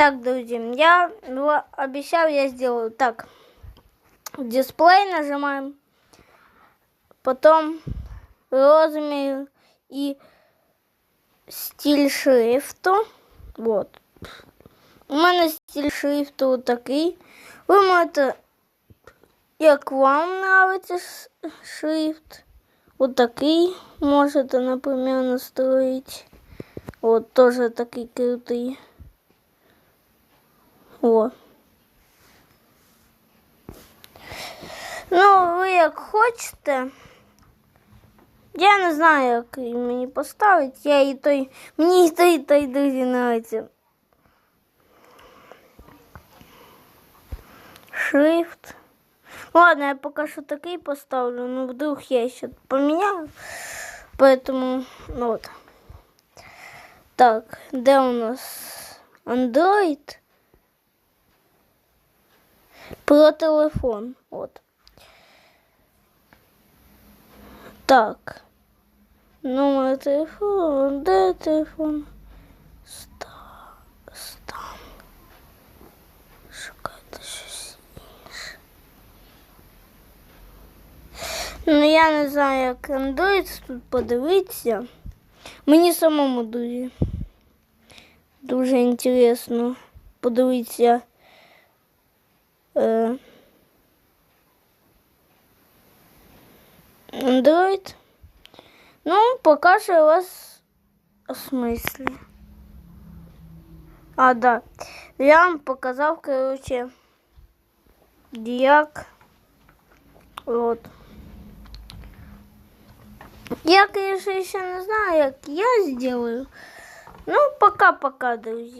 Так, друзья, я ну, обещал, я сделаю так. Дисплей нажимаем, потом размер и стиль шрифту. Вот. У мене стиль шрифту такий. Ви можете, як вам ш- шрифт, вот такий можете, например, настроить. Вот тоже такий крутий. О. Ну, ви як хочете. Я не знаю, як її мені поставити. Я і той. Мені і той, і той дуже нравиться. Шрифт. Ладно, я пока что такой поставлю, но вдруг я еще поменяю. Поэтому, ну вот. Так, где у нас Android? Про телефон. Вот. Так. Номер телефону. Де телефон? Ста... Стан. Шукайте щось інше. Ну, я не знаю, як Android тут подивитися. Мені самому дуже. Дуже інтересно подивитися. Е, Android. Ну, пока що у вас в смислі. А, да. Я вам показав, короче, як. Вот. Я, конечно, еще не знаю, як я сделаю. Ну, пока-пока, друзі.